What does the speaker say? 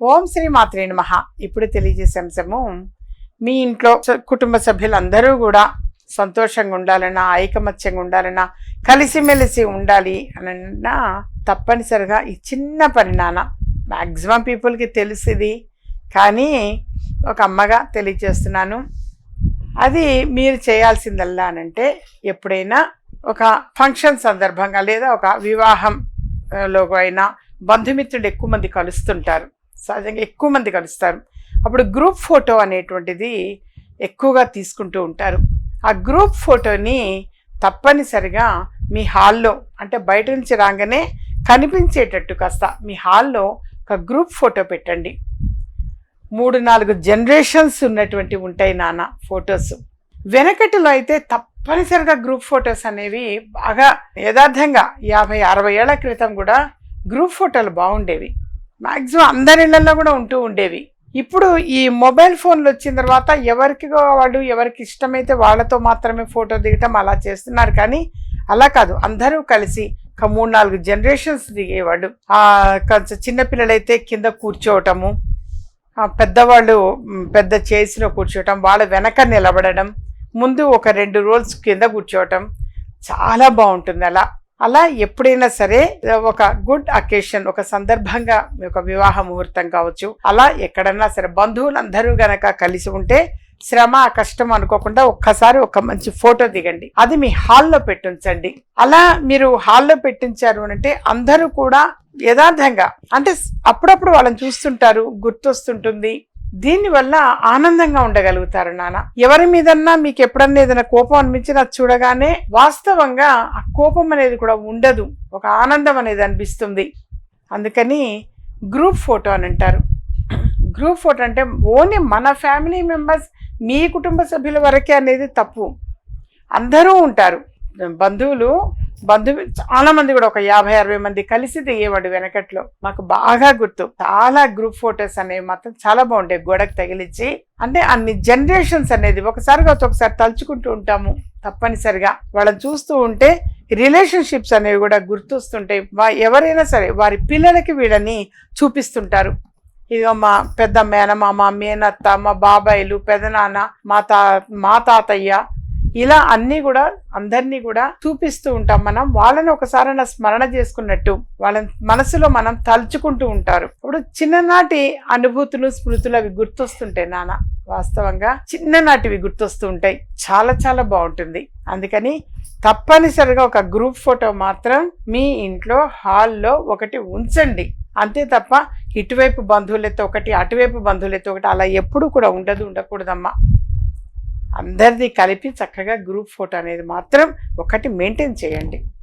ఓం శ్రీ మాత్రే నమః. ఇప్పుడు తెలియజేసే అంశము మీ ఇంట్లో కుటుంబ సభ్యులందరూ కూడా సంతోషంగా ఉండాలన్నా ఐకమత్యంగా ఉండాలన్నా కలిసిమెలిసి ఉండాలి అన్నా తప్పనిసరిగా ఈ చిన్న పరిణామ మ్యాక్సిమం పీపుల్కి తెలిసింది కానీ ఒక అమ్మగా తెలియజేస్తున్నాను. అది మీరు చేయాల్సిందల్లా అనంటే ఎప్పుడైనా ఒక ఫంక్షన్ సందర్భంగా లేదా ఒక వివాహంలో అయినా బంధుమిత్రులు ఎక్కువ మంది కలుస్తుంటారు. సహజంగా ఎక్కువ మంది కలుస్తారు. అప్పుడు గ్రూప్ ఫోటో అనేటువంటిది ఎక్కువగా తీసుకుంటూ ఉంటారు. ఆ గ్రూప్ ఫోటోని తప్పనిసరిగా మీ హాల్లో అంటే బయట నుంచి రాగానే కనిపించేటట్టు కాస్త మీ హాల్లో ఒక గ్రూప్ ఫోటో పెట్టండి. మూడు నాలుగు జనరేషన్స్ ఉన్నటువంటి ఉంటాయి నాన్న ఫొటోస్ వెనకటిలో అయితే తప్పనిసరిగా గ్రూప్ ఫొటోస్ అనేవి బాగా యథార్థంగా యాభై అరవై ఏళ్ళ క్రితం కూడా గ్రూప్ ఫోటోలు బాగుండేవి. మ్యాక్సిమం అందరి ఇళ్ళలో కూడా ఉంటూ ఉండేవి. ఇప్పుడు ఈ మొబైల్ ఫోన్లు వచ్చిన తర్వాత ఎవరికి వాళ్ళు ఎవరికి ఇష్టమైతే వాళ్ళతో మాత్రమే ఫోటో దిగటం అలా చేస్తున్నారు. కానీ అలా కాదు. అందరూ కలిసి ఒక మూడు నాలుగు జనరేషన్స్ దిగేవాడు కొంచెం చిన్నపిల్లలైతే కింద కూర్చోవటము పెద్దవాళ్ళు పెద్ద చేసిలో కూర్చోవటం వాళ్ళ వెనక నిలబడడం ముందు ఒక రెండు రోల్స్ కింద కూర్చోవటం చాలా బాగుంటుంది. అలా అలా ఎప్పుడైనా సరే ఒక గుడ్ అకేషన్ ఒక సందర్భంగా ఒక వివాహ ముహూర్తం కావచ్చు అలా ఎక్కడన్నా సరే బంధువులందరూ గనక కలిసి ఉంటే శ్రమ కష్టం అనుకోకుండా ఒక్కసారి ఒక మంచి ఫోటో దిగండి. అది మీ హాల్లో పెట్టించండి. అలా మీరు హాల్లో పెట్టించారు అంటే అందరూ కూడా యథార్థంగా అంటే అప్పుడప్పుడు వాళ్ళని చూస్తుంటారు గుర్తొస్తుంటుంది దీనివల్ల ఆనందంగా ఉండగలుగుతారు నాన్న ఎవరి మీదన్నా మీకు ఎప్పుడన్నా ఏదైనా కోపం అనిపించినా చూడగానే వాస్తవంగా ఆ కోపం అనేది కూడా ఉండదు. ఒక ఆనందం అనేది అనిపిస్తుంది. అందుకని గ్రూప్ ఫోటో అని అంటారు. గ్రూప్ ఫోటో అంటే ఓన్లీ మన ఫ్యామిలీ మెంబర్స్ మీ కుటుంబ సభ్యుల వరకే అనేది తప్పు. అందరూ ఉంటారు. బంధువులు బంధువు చాలా మంది కూడా ఒక యాభై అరవై మంది కలిసి దిగేవాడు వెనకట్లో. మాకు బాగా గుర్తు. చాలా గ్రూప్ ఫొటోస్ అనేవి మాత్రం చాలా బాగుండే గోడకు తగిలించి. అంటే అన్ని జనరేషన్స్ అనేది ఒకసారి కావచ్చు ఒకసారి తలుచుకుంటూ ఉంటాము తప్పనిసరిగా. వాళ్ళని చూస్తూ ఉంటే రిలేషన్షిప్స్ అనేవి కూడా గుర్తొస్తుంటాయి. ఎవరైనా సరే వారి పిల్లలకి వీళ్ళని చూపిస్తుంటారు. ఇదిగో మా పెద్ద మేనమామ మేనత్త మా బాబాయిలు పెదనాన్న మా తా మా తాతయ్య ఇలా అన్నీ కూడా అందరినీ కూడా చూపిస్తూ ఉంటాం మనం. వాళ్ళని ఒకసారి స్మరణ చేసుకున్నట్టు వాళ్ళ మనసులో మనం తలుచుకుంటూ ఉంటారు. ఇప్పుడు చిన్ననాటి అనుభూతులు స్మృతులు అవి గుర్తొస్తుంటాయి నాన్న వాస్తవంగా చిన్ననాటివి గుర్తొస్తూ ఉంటాయి. చాలా చాలా బాగుంటుంది. అందుకని తప్పనిసరిగా ఒక గ్రూప్ ఫోటో మాత్రం మీ ఇంట్లో హాల్లో ఒకటి ఉంచండి. అంతే తప్ప ఇటువైపు బంధువులతో ఒకటి అటువైపు బంధువులతో ఒకటి అలా ఎప్పుడు కూడా ఉండదు ఉండకూడదమ్మా. అందరిది కలిపి చక్కగా గ్రూప్ ఫోటో అనేది మాత్రం ఒకటి మెయింటైన్ చేయండి.